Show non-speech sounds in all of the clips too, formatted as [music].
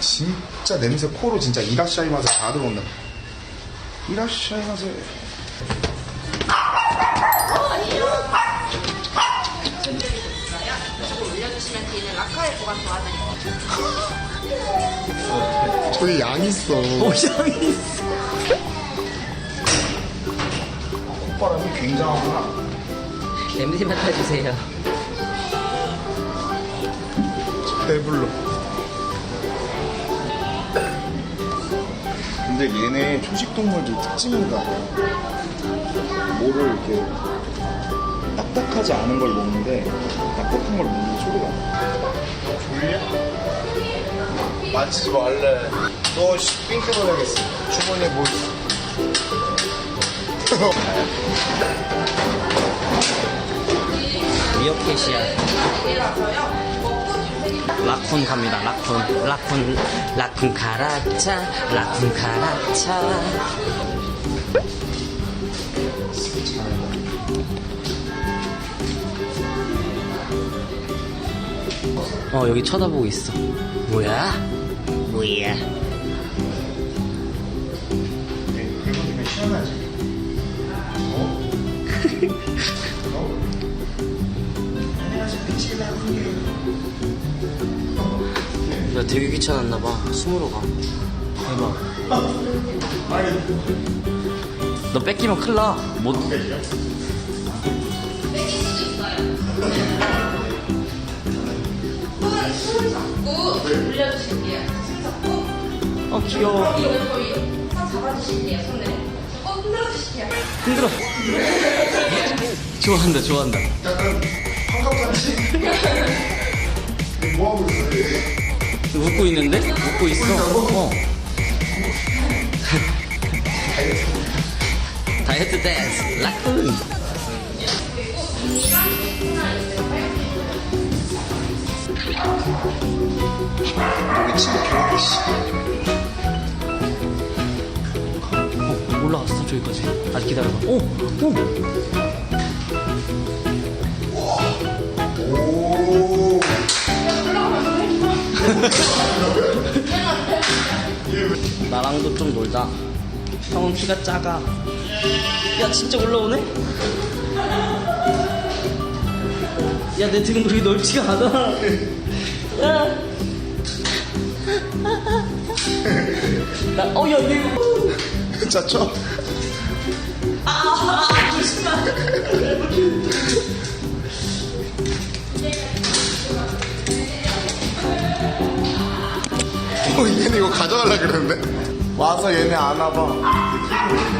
진짜 냄새 코로 진짜 이라샤이 맛에 다 들어온다. 이라샤이 맛에. 저기 양 있어. 오장이 콧바람이 굉장하구나. 냄새 맡아주세요. 배불러. 근데 얘네 초식동물들 특징인가 봐. 뭐를 이렇게 딱딱하지 않은 걸 먹는데 딱딱한 걸 먹는 소리가 나. 졸려? 만지지 말래. 너 씨, 삥 뜯어야겠어. 주머니에 뭐 있어. 미어캣이야. 라쿤 갑니다. 라쿤, 라쿤, 라쿤 가라차, 라쿤 가라차. 어 여기 쳐다보고 있어. 뭐야? 뭐야? [laughs] 되게 귀찮았나 봐. 숨으러 가. 대박. 너 뺏기면 큰일 나. 못. 손을 잡고 올려주실게요. 손 잡고 어 귀여워. 여기 여기 손 잡아주실게요. 손을. 어 흔들어주실게요. 힘들어. 좋아한다, 좋아한다. 웃고 있는데? 웃고 있어. 어. [laughs] 다이어트 댄스, 라쿤. 여기 씨. 어, 올라갔어, 저기까지. 아직 기다려봐. 오, 오. 오. [laughs] [laughs] 나랑도 좀 놀자. 형은 키가 작아. 야, 진짜 올라오네? 야, 내 등은 그렇게 넓지가 않아. 야. 나, 어, 야, 이거. 자, 쳐. 아, 조심해. 어, 얘네 이거 가져가려 그러는데? 와서 얘네 안 와봐.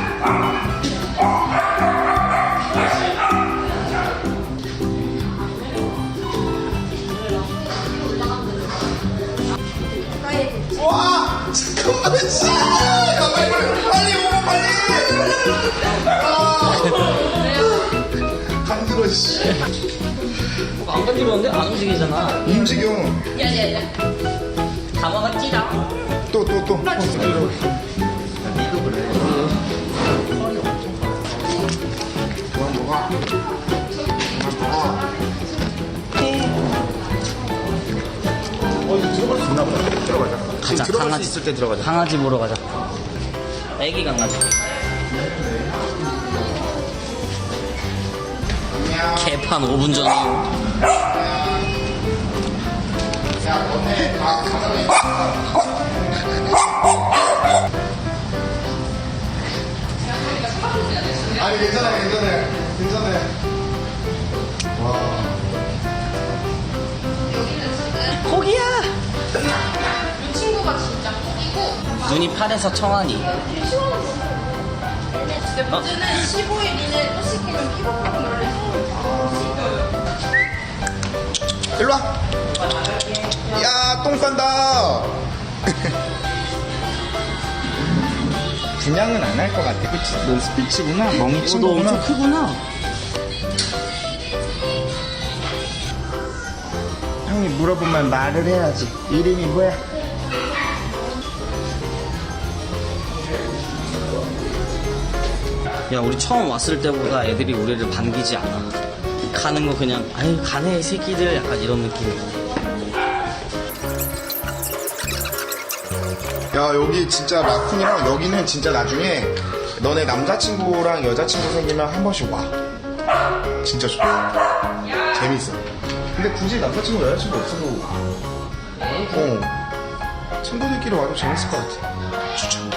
와! 잠깐만, 씨! 야, 빨리, 빨리, 빨리 오고, 빨리! 아! 간들어, 씨. 안 건드렸는데? 안 움직이잖아. 움직여. 야 야 야. 다 먹었지라. 또, 또, 또. 그만 먹어. 그만 먹어. 어, 이거 들어갈 수 있나 보다. 들어가자. 가자, 들어갈 강아지. 수 있을 때 들어가자. 강아지 보러 가자. 애기 강아지. 개판 5분 전에. 야, 너네 다 가자. 눈이 팔에서 청하니. 근데 문제는 15일 이내 또 시키면 피부과로 놀래. 일로 와. 야, 똥 싼다. [laughs] 분양은 안 할 것 같아. 그치? 넌 스피치구나. 멍이 어, 너 친구구나. 엄청 크구나. 형이 물어보면 말을 해야지. 이름이 뭐야? 야, 우리 처음 왔을 때보다 애들이 우리를 반기지 않아. 가는 거 그냥, 아유, 가네, 이 새끼들. 약간 이런 느낌이야. 야 여기 진짜 라쿤이랑 여기는 진짜 나중에 너네 남자친구랑 여자친구 생기면 한 번씩 와 진짜 좋아 재밌어 근데 굳이 남자친구 여자친구 없어도 어 친구들끼리 와도 재밌을 것 같아 추천